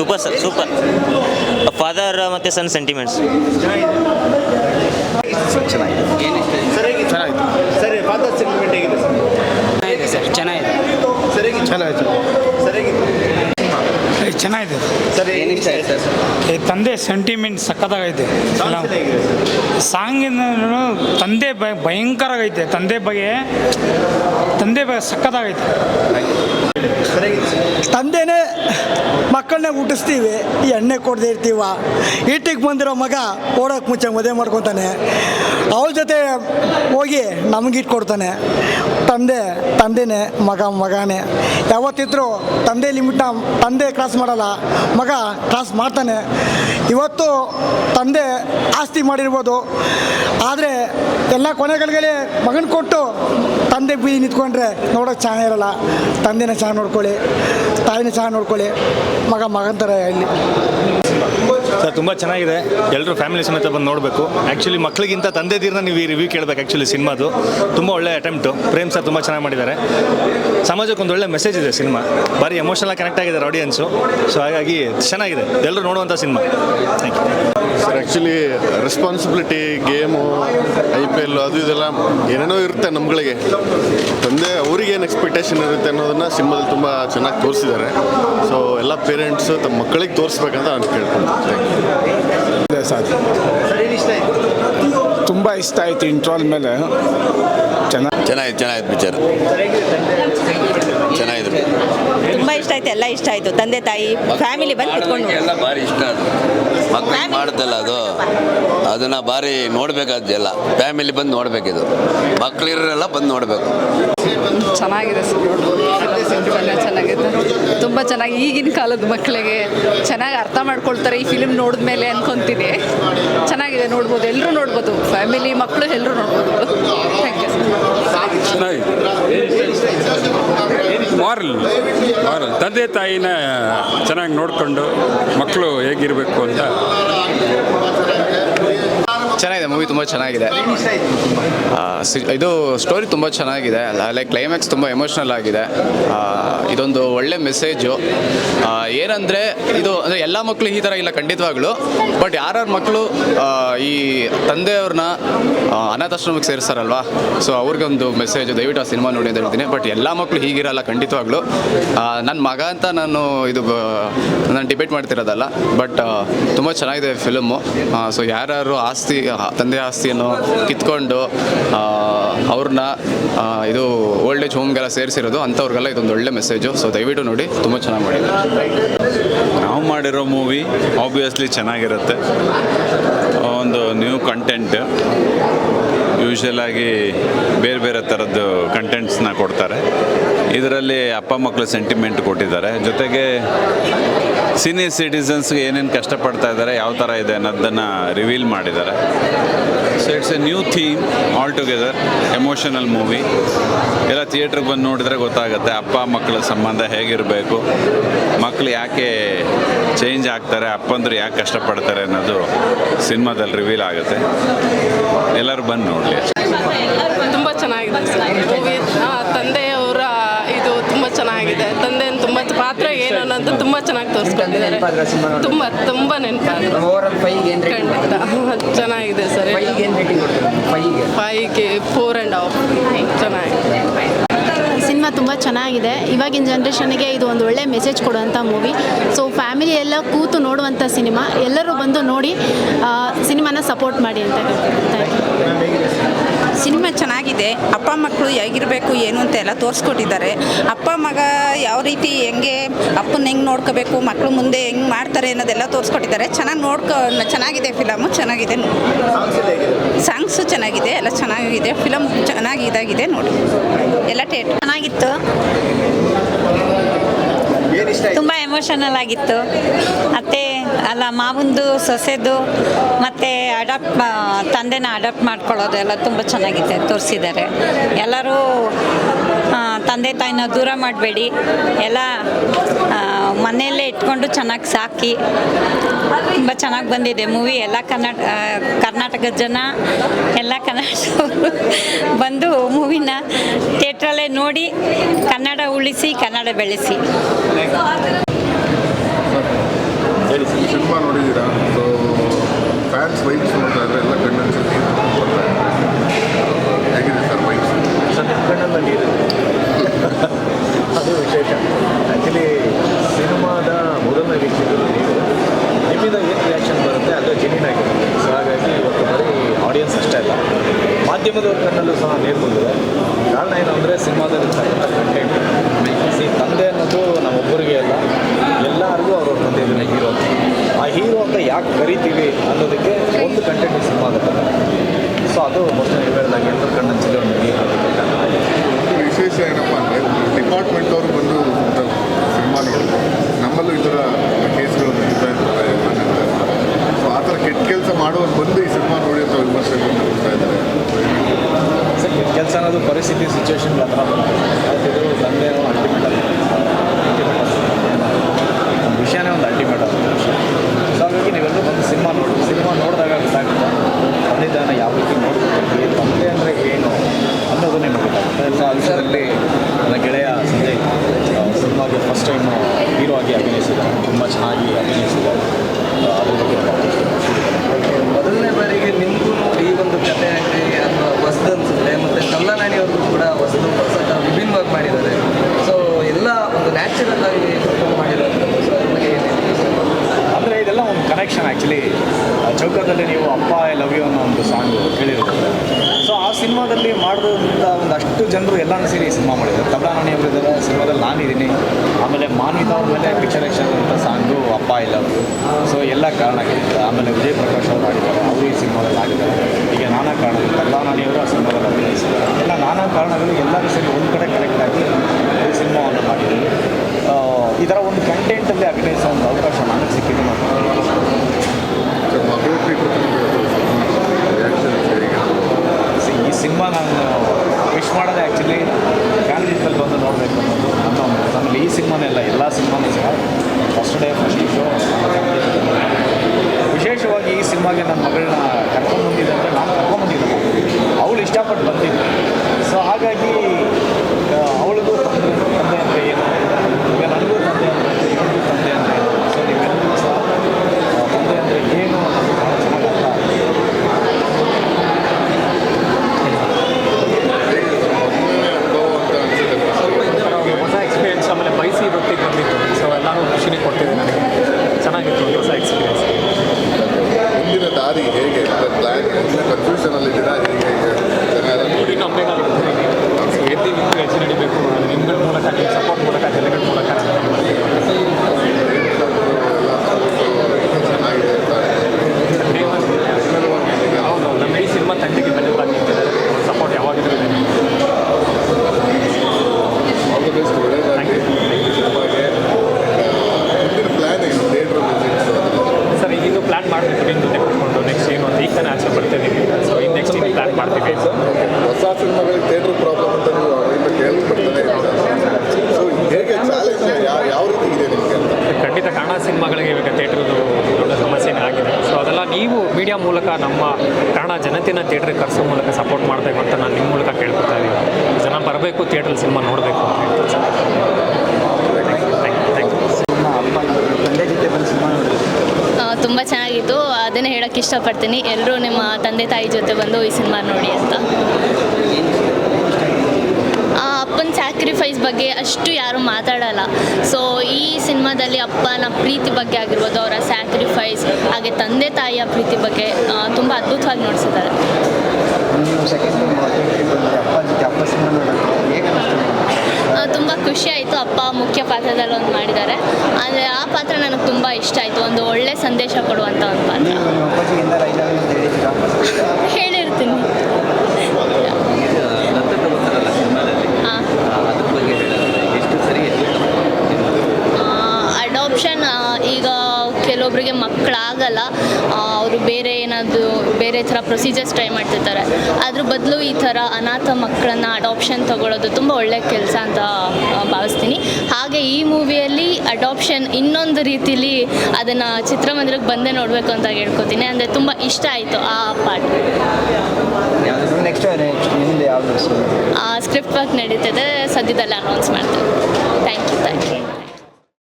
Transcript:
Super sir super father ಮತ್ತು son sentiments ಚೆನ್ನಾಗಿದೆ. ಸರಿ ಫಾದರ್ ಸೆಂಟಿಮೆಂಟ್ ಹೇಗಿದೆ ಸರ್. ಚೆನ್ನಾಗಿದೆ. ಸರ್ ಚೆನ್ನಾಗಿದೆ. ಸರಿಯಾಗಿ ಚೆನ್ನಾಗಿತ್ತು ಸರಿಯಾಗಿದೆ ಚೆನ್ನಾಗಿದೆ. ಸರಿ ಏನು ಇಷ್ಟ ಆಯ್ತು ಸರ್? ಈ ತಂದೆ ಸೆಂಟಿಮೆಂಟ್ ಸಖತ್ತಾಗೈತೆ. ಸಾಂಗಿನ ತಂದೆ ಬ ಭಯಂಕರ ಆಗೈತೆ ತಂದೆ ಬಗ್ಗೆ ತಂದೆ ಬಗ್ಗೆ ಸಖತ್ತಾಗೈತೆ. ತಂದೆನೇ ಮಕ್ಕಳನ್ನೇ ಹುಟ್ಟಿಸ್ತೀವಿ. ಈ ಎಣ್ಣೆ ಕೊಡದೇ ಇರ್ತೀವ. ಈಟಿಗೆ ಬಂದಿರೋ ಮಗ ಓಡೋಕೆ ಮುಂಚೆ ಮದುವೆ ಮಾಡ್ಕೊತಾನೆ. ಅವಳ ಜೊತೆ ಹೋಗಿ ನಮಗೆ ಇಟ್ಕೊಡ್ತಾನೆ ತಂದೆ, ತಂದೆನೇ, ಮಗ, ಮಗನೇ. ಯಾವತ್ತಿದ್ರೂ ತಂದೆ ಲಿಮಿಟ್ನ ತಂದೆ ಕ್ರಾಸ್ ಮಾಡಲ್ಲ, ಮಗ ಕ್ರಾಸ್ ಮಾಡ್ತಾನೆ. ಇವತ್ತು ತಂದೆ ಆಸ್ತಿ ಮಾಡಿರ್ಬೋದು. ಆದರೆ ಎಲ್ಲ ಕೊನೆಗಳಿಗೆ ಮಗನ ಕೊಟ್ಟು ತಂದೆ ಬೀದಿ ನಿಂತ್ಕೊಂಡ್ರೆ ನೋಡೋಕೆ ಚೆನ್ನಾಗಿ ಇರಲ್ಲ. ತಂದೆನ ಚೆನ್ನಾಗಿ ನೋಡ್ಕೊಳ್ಳಿ, ತಾಯಿನ ಚೆನ್ನಾಗಿ ನೋಡ್ಕೊಳ್ಳಿ. ಮಗ ಮಗನ ಥರ ಇಲ್ಲಿ ಸರ್, ತುಂಬ ಚೆನ್ನಾಗಿದೆ. ಎಲ್ಲರೂ ಫ್ಯಾಮಿಲಿ ಸಮೇತ ಬಂದು ನೋಡಬೇಕು. ಆ್ಯಕ್ಚುಲಿ ಮಕ್ಕಳಿಗಿಂತ ತಂದೆದಿರನ್ನ ನೀವು ಈ ರಿವ್ಯೂ ಕೇಳಬೇಕು ಆ್ಯಕ್ಚುಲಿ ಸಿನಿಮಾದು. ತುಂಬ ಒಳ್ಳೆ ಅಟೆಂಪ್ಟು ಪ್ರೇಮ್ ಸರ್ ತುಂಬ ಚೆನ್ನಾಗಿ ಮಾಡಿದ್ದಾರೆ. ಸಮಾಜಕ್ಕೆ ಒಂದು ಒಳ್ಳೆ ಮೆಸೇಜ್ ಇದೆ ಸಿನಿಮಾ. ಭಾರಿ ಎಮೋಷನಲ್ ಕನೆಕ್ಟ್ ಆಗಿದ್ದಾರೆ ಆಡಿಯನ್ಸು ಸೊ ಹಾಗಾಗಿ ಚೆನ್ನಾಗಿದೆ. ಎಲ್ಲರೂ ನೋಡುವಂಥ cinema. Thank you sir actually responsibility game I P L ಅದು ಇದೆಲ್ಲ ಏನೇನೋ ಇರುತ್ತೆ ನಮ್ಗಳಿಗೆ. ತಂದೆ ಅವ್ರಿಗೆ ಏನು ಎಕ್ಸ್ಪೆಕ್ಟೇಷನ್ ಇರುತ್ತೆ ಅನ್ನೋದನ್ನು ಸಿನಿಮಾದಲ್ಲಿ ತುಂಬ ಚೆನ್ನಾಗಿ ತೋರಿಸಿದ್ದಾರೆ. ಸೊ ಎಲ್ಲ ಪೇರೆಂಟ್ಸು ತಮ್ಮ ಮಕ್ಕಳಿಗೆ ತೋರಿಸ್ಬೇಕಂತ ನಾನು ಕೇಳ್ಕೊಂತೀನಿ ಆಯ್ತು ತುಂಬ ಇಷ್ಟ ಆಯಿತು ಇಂಟ್ರೋಲ್ ಮೇಲೆ ಚೆನ್ನಾಗಿ ಚೆನ್ನಾಗಿತ್ತು ಚೆನ್ನಾಗಿತ್ತು ಪಿಕ್ಚರ್ ಚೆನ್ನಾಗಿದ್ರು. ಚೆನ್ನಾಗಿದೆ ತುಂಬ ಇಷ್ಟ ಆಯ್ತು ಎಲ್ಲ ಇಷ್ಟ ಆಯಿತು. ತಂದೆ ತಾಯಿ ಫ್ಯಾಮಿಲಿ ಬಂದು ಕುತ್ಕೊಂಡು. ನೋಡಿ. ಎಲ್ಲ ಭಾರಿ ಇಷ್ಟ ಮಕ್ಕಳಿಗೆ ಮಾಡುತ್ತಲ್ಲ ಅದು? ಅದನ್ನು ಭಾರಿ ನೋಡಬೇಕಾದ್ದೆಲ್ಲ. ಫ್ಯಾಮಿಲಿ ಬಂದು ನೋಡಬೇಕಿದು. ಮಕ್ಕಳಿರೋರೆಲ್ಲ ಬಂದು ನೋಡಬೇಕು. ಚೆನ್ನಾಗಿದೆ ಸರ್ ಚೆನ್ನಾಗಿದೆ. ತುಂಬ ಚೆನ್ನಾಗಿ ಈಗಿನ ಕಾಲದ ಮಕ್ಕಳಿಗೆ ಚೆನ್ನಾಗಿ ಅರ್ಥ ಮಾಡ್ಕೊಳ್ತಾರೆ ಈ ಫಿಲಿಮ್ ನೋಡಿದ್ಮೇಲೆ ಅನ್ಕೊಂತೀನಿ. ಚೆನ್ನಾಗಿದೆ ನೋಡ್ಬೋದು. ಎಲ್ಲರೂ ನೋಡ್ಬೋದು. ಫ್ಯಾಮಿಲಿ ಮಕ್ಕಳು ಎಲ್ಲರೂ ನೋಡ್ಬೋದು. Thank you sir moral? Moral ತಂದೆ ತಾಯಿನ ಚೆನ್ನಾಗಿ ನೋಡಿಕೊಂಡು ಮಕ್ಕಳು ಹೇಗಿರಬೇಕು ಅಂತ. ಚೆನ್ನಾಗಿದೆ ಮೂವಿ ತುಂಬ ಚೆನ್ನಾಗಿದೆ. ಇದು ಸ್ಟೋರಿ ತುಂಬ ಚೆನ್ನಾಗಿದೆ. ಲೈಕ್ ಕ್ಲೈಮ್ಯಾಕ್ಸ್ ತುಂಬ ಎಮೋಷ್ನಲ್ ಆಗಿದೆ. ಇದೊಂದು ಒಳ್ಳೆ ಮೆಸೇಜು ಏನಂದರೆ, ಇದು ಅಂದರೆ ಎಲ್ಲ ಮಕ್ಕಳು ಈ ಥರ ಇಲ್ಲ ಖಂಡಿತವಾಗ್ಲು. ಬಟ್ ಯಾರ್ಯಾರ ಮಕ್ಕಳು ಈ ತಂದೆಯವ್ರನ್ನ ಅನಾಥಾಶ್ರಮಕ್ಕೆ ಸೇರಿಸ್ತಾರಲ್ವಾ? ಸೊ ಅವ್ರಿಗೊಂದು ಮೆಸೇಜ್ ದಯವಿಟ್ಟು ಆ ಸಿನಿಮಾ ನೋಡಿ ಅಂತ ಹೇಳ್ತೀನಿ. ಬಟ್ ಎಲ್ಲ ಮಕ್ಕಳು ಹೀಗಿರಲ್ಲ ಖಂಡಿತವಾಗ್ಲು. ನನ್ನ ಮಗ ಅಂತ ನಾನು ಇದು ನಾನು ಡಿಬೇಟ್ ಮಾಡ್ತಿರೋದಲ್ಲ. ಬಟ್ ತುಂಬ ಚೆನ್ನಾಗಿದೆ ಫಿಲಮು ಸೊ ಯಾರ್ಯಾರು ಆಸ್ತಿ ತಂದೆ ಆಸ್ತಿಯನ್ನು ಕಿತ್ಕೊಂಡು ಅವ್ರನ್ನ ಇದು ಓಲ್ಡ್ ಏಜ್ ಹೋಮ್ಗೆಲ್ಲ ಸೇರಿಸಿರೋದು ಅಂಥವ್ರಿಗೆಲ್ಲ ಇದೊಂದು ಒಳ್ಳೆ ಮೆಸೇಜು ಸೊ ದಯವಿಟ್ಟು ನೋಡಿ, ತುಂಬ ಚೆನ್ನಾಗಿ ಮಾಡಿದ್ದಾರೆ ನಾವು ಮಾಡಿರೋ ಮೂವಿ ಆಬ್ವಿಯಸ್ಲಿ ಚೆನ್ನಾಗಿರುತ್ತೆ. ಒಂದು ನ್ಯೂ ಕಂಟೆಂಟ್ ಯೂಶಲ್ ಆಗಿ ಬೇರೆ ಬೇರೆ ಥರದ್ದು ಕಂಟೆಂಟ್ಸ್ನ ಕೊಡ್ತಾರೆ. ಇದರಲ್ಲಿ ಅಪ್ಪ ಮಕ್ಕಳು ಸೆಂಟಿಮೆಂಟ್ ಕೊಟ್ಟಿದ್ದಾರೆ. ಜೊತೆಗೆ ಸೀನಿಯರ್ ಸಿಟಿಸನ್ಸ್ಗೆ ಏನೇನು ಕಷ್ಟಪಡ್ತಾ ಇದ್ದಾರೆ, ಯಾವ ಥರ ಇದೆ ಅನ್ನೋದನ್ನು ರಿವೀಲ್ ಮಾಡಿದ್ದಾರೆ. So it's a new theme all together emotional movie ಎಲ್ಲ ಥಿಯೇಟ್ರಿಗೆ ಬಂದು ನೋಡಿದ್ರೆ ಗೊತ್ತಾಗುತ್ತೆ, ಅಪ್ಪ ಮಕ್ಕಳ ಸಂಬಂಧ ಹೇಗಿರಬೇಕು ಮಕ್ಕಳು ಯಾಕೆ ಚೇಂಜ್ ಆಗ್ತಾರೆ, ಅಪ್ಪಂದ್ರೆ ಯಾಕೆ ಕಷ್ಟಪಡ್ತಾರೆ ಅನ್ನೋದು ಸಿನಿಮಾದಲ್ಲಿ ರಿವೀಲ್ ಆಗುತ್ತೆ. ಎಲ್ಲರೂ ಬಂದು ನೋಡಲಿ ತುಂಬ ಚೆನ್ನಾಗಿದೆ. ತಂದೆಯವರ, ಇದು ತುಂಬ ಚೆನ್ನಾಗಿದೆ. ತುಂಬ ಪಾತ್ರ ಏನು ಅನ್ನೋದು ತುಂಬ ಚೆನ್ನಾಗಿ ತೋರಿಸ್ಕೊಂಡಿದ್ದಾರೆ. ತುಂಬ ತುಂಬ ನೆನಪಾಗುತ್ತೆ ಖಂಡಿತ. ಚೆನ್ನಾಗಿದೆ ಸರ್ ಫೈವ್ಗೆ ಫೋರ್ ಆ್ಯಂಡ್ ಹಾಫ್ ಚೆನ್ನಾಗಿದೆ. ಸಿನಿಮಾ ತುಂಬ ಚೆನ್ನಾಗಿದೆ. ಇವಾಗಿನ ಜನ್ರೇಷನ್ಗೆ ಇದು ಒಂದು ಒಳ್ಳೆ ಮೆಸೇಜ್ ಕೊಡುವಂಥ ಮೂವಿ ಸೊ ಫ್ಯಾಮಿಲಿ ಎಲ್ಲ ಕೂತು ನೋಡುವಂಥ ಸಿನಿಮಾ. ಎಲ್ಲರೂ ಬಂದು ನೋಡಿ ಸಿನಿಮಾನ ಸಪೋರ್ಟ್ ಮಾಡಿ ಅಂತ ಸಿನಿಮಾ ಚೆನ್ನಾಗಿದೆ ಅಪ್ಪ ಮಕ್ಕಳು ಹೇಗಿರಬೇಕು ಏನು ಅಂತ ಎಲ್ಲ ತೋರಿಸ್ಕೊಟ್ಟಿದ್ದಾರೆ. ಅಪ್ಪ ಮಗ ಯಾವ ರೀತಿ ಹೆಂಗೆ ಅಪ್ಪನ ಹೆಂಗೆ ನೋಡ್ಕೋಬೇಕು ಮಕ್ಕಳು ಮುಂದೆ ಹೆಂಗೆ ಮಾಡ್ತಾರೆ ಅನ್ನೋದೆಲ್ಲ ತೋರಿಸ್ಕೊಟ್ಟಿದ್ದಾರೆ. ಚೆನ್ನಾಗಿ ನೋಡ್ಕೊ ಚೆನ್ನಾಗಿದೆ ಫಿಲಮು ಚೆನ್ನಾಗಿದೆ ಸಾಂಗ್ಸು ಚೆನ್ನಾಗಿದೆ ಎಲ್ಲ ಚೆನ್ನಾಗಿದೆ ಫಿಲಮ್ ಚೆನ್ನಾಗಿ ಇದಾಗಿದೆ ನೋಡಿ. ಎಲ್ಲ ಟೇಟ್ ಚೆನ್ನಾಗಿತ್ತು. ಏನು ಇಷ್ಟ ಆಯ್ತು? ತುಂಬ ಎಮೋಷನಲ್ ಆಗಿತ್ತು. ಮತ್ತು ಅಲ್ಲ ಮಾವಂದು ಸೊಸೆದು ಮತ್ತು ಅಡಾಪ್ಟ್ ತಂದೆನ ಅಡಾಪ್ಟ್ ಮಾಡ್ಕೊಳ್ಳೋದು ಎಲ್ಲ ತುಂಬ ಚೆನ್ನಾಗಿದೆ ತೋರಿಸಿದ್ದಾರೆ. ಎಲ್ಲರೂ ತಂದೆ ತಾಯಿನ ದೂರ ಮಾಡಬೇಡಿ. ಎಲ್ಲ ಮನೆಯಲ್ಲೇ ಇಟ್ಕೊಂಡು ಚೆನ್ನಾಗಿ ಸಾಕಿ. ತುಂಬ ಚೆನ್ನಾಗಿ ಬಂದಿದೆ ಮೂವಿ. ಎಲ್ಲ ಕರ್ನಾಟ ಆ, ಕರ್ನಾಟಕದ ಜನ ಎಲ್ಲ ಕನ್ನಡ ಬಂದು ಮೂವಿನ ಥಿಯೇಟ್ರಲ್ಲೇ ನೋಡಿ ಕನ್ನಡ ಉಳಿಸಿ ಕನ್ನಡ ಬೆಳೆಸಿ. ಅಷ್ಟೇ ಅಲ್ಲ. ಮಾಧ್ಯಮದವ್ರ ಕಣ್ಣಲ್ಲೂ ಸಹ ನೀರು ಬಂದಿದೆ ಕಾರಣ ಏನು ಅಂದರೆ ಸಿನಿಮಾದಲ್ಲಿ ಕಂಟೆಂಟ್ ಈ ತಂದೆ ಅನ್ನೋದು ನಮ್ಮೊಬ್ಬರಿಗೆ ಅಲ್ಲ, ಎಲ್ಲರಿಗೂ ಅವ್ರವ್ರ ತಂದೆ ಇದನ್ನು ಹೀರೋ. ಅಂತ ಆ ಹೀರೋ ಅಂತ ಯಾಕೆ ಕರಿತೀವಿ ಅನ್ನೋದಕ್ಕೆ ಒಂದು ಕಂಟೆಂಟ್ ಈ ಸಿನಿಮಾ ಆಗುತ್ತೆ. ಸೊ ಅದು ಮೊದಲು ಹೇಳಿದಾಗ ಎಲ್ಲರ ಕಣ್ಣಲ್ಲಿ ಒಂದು ವಿಶೇಷ ಏನಪ್ಪ ವಿಷಯನೇ ಒಂದು ಅಲ್ಟಿಮೇಟ್ ಆಗುತ್ತೆ ಸೊ ಹಾಗಾಗಿ ನೀವೆಲ್ಲರೂ ಬಂದು ಸಿನಿಮಾ ನೋಡಿ. ಸಿನಿಮಾ ನೋಡಿದಾಗ ಗೊತ್ತಾಗುತ್ತೆ ಸಂವಿಧಾನ ಯಾವ ರೀತಿ ನೋಡ್ಕೊತೀವಿ ತಂದೆ ಅಂದರೆ ಏನು ಅನ್ನೋದು ನಿಮಗೆ ಗೊತ್ತಾಗುತ್ತೆ. ಸೊ ವಿಷಯದಲ್ಲಿ ನನ್ನ ಗೆಳೆಯ ಸಂಜಯ್ ಸಿನಿಮಾಗೆ ಫಸ್ಟ್ ಟೈಮ್ ಹೀರೋ ಆಗಿ ಅಭಿನಯಿಸಿದ್ದಾರೆ ತುಂಬ ಚೆನ್ನಾಗಿ ಅಭಿನಯಿಸಿದ್ದಾರೆ ಅದ್ರ ಬಗ್ಗೆ ಮೊದಲನೇ ಬಾರಿಗೆ ನಿಮಗೂ ಈ ಒಂದು ಕಥೆ ಅಥವಾ ಹೊಸದು ಅನಿಸುತ್ತೆ ಅವರು ಕೂಡ ಹೊಸದು ಹೊಸ ಥರ ವಿಭಿನ್ನವಾಗಿ ಮಾಡಿದ್ದಾರೆ. ಸೊ ಎಲ್ಲ ಒಂದು ನ್ಯಾಚುರಲ್ ಆಗಿ ಮಾಡಿರೋದು ಅದ್ರ ಇದೆಲ್ಲ ಒಂದು ಕನೆಕ್ಷನ್ ಆ್ಯಕ್ಚುಲಿ ಚೌಕದಲ್ಲಿ ನೀವು ಅಪ್ಪ ಐ ಲವ್ ಯು ಅನ್ನೋ ಒಂದು ಸಾಂಗ್ ಕೇಳಿರ್ಬೋದು ಸೊ ಆ ಸಿನಿಮಾದಲ್ಲಿ ಮಾಡಿದಂಥ ಅಷ್ಟು ಜನರು ಎಲ್ಲರೂ ಸೇರಿ ಸಿನಿಮಾ ಮಾಡಿದ್ದಾರೆ. ತಬಲಾನಾಣಿ ಅವರಿದ್ದಾರೆ ಸಿನಿಮಾದಲ್ಲಿ ನಾನಿದ್ದೀನಿ ಆಮೇಲೆ ಮಾನ್ವಿತಾ ಅವ್ರ ಮೇಲೆ ಪಿಕ್ಚರ್ ಎಕ್ಷನ್ ಅಂತ song Appa I love you so ಎಲ್ಲ ಕಾರಣ ಆಗಿರುತ್ತೆ ಆಮೇಲೆ ವಿಜಯ್ ಪ್ರಕಾಶ್ ಅವರು ಆಡಿದ್ದಾರೆ ಅವರು ಈ ಸಿನಿಮಾದಲ್ಲಿ ಆಗಿದ್ದಾರೆ ಈಗ ನಾನಾ ಕಾರಣ ತಬಲಾನಾಣಿ ಅವರು ಆ ಸಿನಿಮಾದಲ್ಲಿ ಎಲ್ಲ ನಾನಾ ಕಾರಣಗಳು ಎಲ್ಲರೂ ಸೇರಿ ಒಂದು ಕಡೆ ಕನೆಕ್ಟ್ ಆಗಿ ಸಿನಿಮಾವನ್ನು ಮಾಡಿದ್ದೀವಿ ಥರ ಒಂದು ಕಂಟೆಂಟಲ್ಲಿ ಅಭಿನಯಿಸೋ ಒಂದು ಅವಕಾಶ ನನಗೆ ಸಿಕ್ಕಿದೆ ಈ ಸಿನಿಮಾ ನಾನು ವಿಶ್ ಮಾಡೋದೇ ಆ್ಯಕ್ಚುಲಿ ಫ್ಯಾಮಿಲಿಯಲ್ಲಿ ಬಂದು ನೋಡಬೇಕು ಅನ್ನೋದು ನನ್ನ ಒಂದು ಆಮೇಲೆ ಈ ಸಿನಿಮಾನೇ ಇಲ್ಲ, ಎಲ್ಲ ಸಿನಿಮಾನೂ ಸಹ ಫಸ್ಟ್ ಡೇ ಫಸ್ಟ್ ಶೋ ವಿಶೇಷವಾಗಿ ಈ ಸಿನಿಮಾಗೆ ನನ್ನ ಮಗಳನ್ನ ಕರ್ಕೊಂಡು ಅಂದರೆ ನಾನು ಅವಳು ಇಷ್ಟಪಟ್ಟು ಬಂದಿದ್ದು ಸೊ ಹಾಗಾಗಿ ಅವಳಿಗೂ ತಂದೆ ತಂದೆ ಅಂದರೆ ಏನು? ಈಗ ನನಗೂ ತಂದೆ ಅಂದರೆ ಇವಳಿಗೂ ತಂದೆ ಅಂದರೆ ಏನು? ಸೊ ನೀವೆಲ್ಲರೂ ಸಹ ತಂದೆ ಅಂದರೆ ಏನು ಅನ್ನೋದು ಭಾಳ ಚೆನ್ನಾಗಿ ಹೊಸ ಎಕ್ಸ್ಪೀರಿಯನ್ಸ್ ಆಮೇಲೆ ಬೈಸಿ ರೊಟ್ಟಿಗೆ ಬಂದಿತ್ತು ಸೊ ಎಲ್ಲರೂ ಖುಷಿನೇ ಕೊಡ್ತಿದೆ ನನಗೆ. ಚೆನ್ನಾಗಿತ್ತು ಒಂದು ಹೊಸ ಎಕ್ಸ್ಪೀರಿಯನ್ಸ್ ಮುಂದಿನ ದಾರಿ ಹೇಗೆ? ಪ್ಲಾನ್ ಕನ್ಫ್ಯೂಷನ್ ಅಲ್ಲಿ ಇದ್ದೀರಾ ಹೇಗೆ ಜನ ನೋಡಿ ನಂಬೇಗಾಗುತ್ತೆ ಎದ್ದು ನಿಂತು ಹೆಜ್ಜೆ ನಡಿಬೇಕು ನಿಮ್ಗಳ ಮೂಲಕ ನಿಮ್ಮ ಸಪೋರ್ಟ್ ಮೂಲಕ ಜನಗಳ ಮೂಲಕ ನಾನು ಮಾಡ್ತೀನಿ. ಚೆನ್ನಾಗಿದೆ ಹೌದು ನಮ್ಮ ಈ ಸಿನಿಮಾ ತಂಡಕ್ಕೆ ಬೆನ್ನೆಲುಬಾಗಿ ನಿಂತಿದ್ದಾರೆ ಅವ್ರ ಸಪೋರ್ಟ್ ಯಾವಾಗಿದ್ರು ಇದೆ ಆಲ್ ದ ಬೆಸ್ಟ್ ಒಳ್ಳೆಯದಾಗಿ ಸಿನಿಮಾಗೆ ಮುಂದಿನ ಪ್ಲಾನ್ ಏನು ಥಿಯೇಟ್ರ್ ಸರ್ ಈಗಿಂದು ಪ್ಲಾನ್ ಮಾಡಬೇಕು ನಿಮ್ಮ ಜೊತೆ ಕೂತ್ಕೊಂಡು ನೆಕ್ಸ್ಟ್ ಏನು ಅಂತ ಈಗ ತಾನೇ ಆಚೆ ಬರ್ತಿದ್ದೀವಿ ಸೊ ಇನ್ನು ನೆಕ್ಸ್ಟ್ ಇನ್ನು ಪ್ಲಾನ್ ಮಾಡ್ತೀವಿ ಹೊಸ ಸಿನಿಮಾಗಳಿಗೆ ಥಿಯೇಟ್ರ್ ಪ್ರಾಬ್ಲಮ್ ಅಂತ ನೀವು ಅವರಿಂದ ಕೇಳ್ಪಡ್ತಾನೆ ಸೊ ಹೇಗೆ ಚಾಲೆಂಜ್ ಯಾವ ಯಾವ ರೀತಿ ಇದೆ ನಿಮಗೆ ಅಂತ ಖಂಡಿತ ಕನ್ನಡ ಸಿನಿಮಾಗಳಿಗೆ ಇವಾಗ ಥಿಯೇಟ್ರದ್ದು ದೊಡ್ಡ ಸಮಸ್ಯೆನೇ ಆಗಿದೆ ಸೊ ಅದೆಲ್ಲ ನೀವು ಮೀಡಿಯಾ ಮೂಲಕ ನಮ್ಮ ಕನ್ನಡ ಜನತೆನ ಥಿಯೇಟ್ರಿಗೆ ಕರೆಸೋ ಮೂಲಕ ಸಪೋರ್ಟ್ ಮಾಡಬೇಕು ಅಂತ ನಾನು ನಿಮ್ಮ ಮೂಲಕ ಕೇಳ್ಕೊತಾ ಇದ್ದೀನಿ. ಜನ ಬರಬೇಕು ಥಿಯೇಟ್ರಲ್ಲಿ ಸಿನಿಮಾ ನೋಡಬೇಕು ಅಂತ ಹೇಳ್ತೀನಿ ಸರ್ ಥ್ಯಾಂಕ್ ಯು ತಂದೆ ಜೊತೆ ಸಿನಿಮಾ ನೋಡಿ ತುಂಬ ಚೆನ್ನಾಗಿತ್ತು. ಅದನ್ನೇ ಹೇಳೋಕ್ಕೆ ಇಷ್ಟಪಡ್ತೀನಿ. ಎಲ್ಲರೂ ನಿಮ್ಮ ತಂದೆ ತಾಯಿ ಜೊತೆ ಬಂದು ಈ ಸಿನಿಮಾ ನೋಡಿ ಅಂತ. ಅಪ್ಪನ ಸ್ಯಾಕ್ರಿಫೈಸ್ ಬಗ್ಗೆ ಅಷ್ಟು ಯಾರು ಮಾತಾಡಲ್ಲ. ಸೊ ಈ ಸಿನಿಮಾದಲ್ಲಿ ಅಪ್ಪನ ಪ್ರೀತಿ ಬಗ್ಗೆ ಆಗಿರ್ಬೋದು ಅವರ ಸ್ಯಾಕ್ರಿಫೈಸ್ ಹಾಗೆ ತಂದೆ ತಾಯಿಯ ಪ್ರೀತಿ ಬಗ್ಗೆ ತುಂಬ ಅದ್ಭುತವಾಗಿ ನೋಡಿಸಿದ್ದಾರೆ. ತುಂಬ ಖುಷಿ ಆಯಿತು. ಅಪ್ಪ ಮುಖ್ಯ ಪಾತ್ರದಲ್ಲಿ ಒಂದು ಮಾಡಿದ್ದಾರೆ. ಆದರೆ ಆ ಪಾತ್ರ ನನಗೆ ತುಂಬ ಇಷ್ಟ ಆಯಿತು. ಒಂದು ಒಳ್ಳೆ ಸಂದೇಶ ಕೊಡುವಂಥ ಒಂದು ಪಾತ್ರ. ಹೇಳಿರ್ತೀನಿ ದತ್ತಕ್ಕೆ ಬರ್ತಾರಲ್ಲ ಸಿನಿಮಾದಲ್ಲಿ ಹಾಂ ಅದ್ರ ಬಗ್ಗೆ ಹೇಳೋದು ಎಷ್ಟು ಸರಿ ಅಡಾಪ್ಷನ್ ಈಗ ಕೆಲವೊಬ್ಬರಿಗೆ ಮಕ್ಕಳಾಗಲ್ಲ ಅವರು ಬೇರೆ ಏನಾದರೂ ಬೇರೆ ಥರ ಪ್ರೊಸೀಜರ್ಸ್ ಟ್ರೈ ಮಾಡ್ತಿರ್ತಾರೆ. ಅದ್ರ ಬದಲು ಈ ಥರ ಅನಾಥ ಮಕ್ಕಳನ್ನ ಅಡಾಪ್ಷನ್ ತಗೊಳ್ಳೋದು ತುಂಬ ಒಳ್ಳೆ ಕೆಲಸ ಅಂತ ಭಾವಿಸ್ತೀನಿ. ಹಾಗೆ ಈ ಮೂವಿಯಲ್ಲಿ ಅಡಾಪ್ಷನ್ ಇನ್ನೊಂದು ರೀತಿಲಿ ಅದನ್ನು ಚಿತ್ರಮಂದಿರಕ್ಕೆ ಬಂದೇ ನೋಡಬೇಕು ಅಂತ ಹೇಳ್ಕೊತೀನಿ. ಅಂದರೆ ತುಂಬ ಇಷ್ಟ ಆಯಿತು ಆ ಪಾರ್ಟ್ ಸ್ಕ್ರಿಪ್ಟ್ ವರ್ಕ್ ನಡೀತದೆ. ಸದ್ಯದಲ್ಲೇ ಅನೌನ್ಸ್ ಮಾಡ್ತೀನಿ. Thank you thank you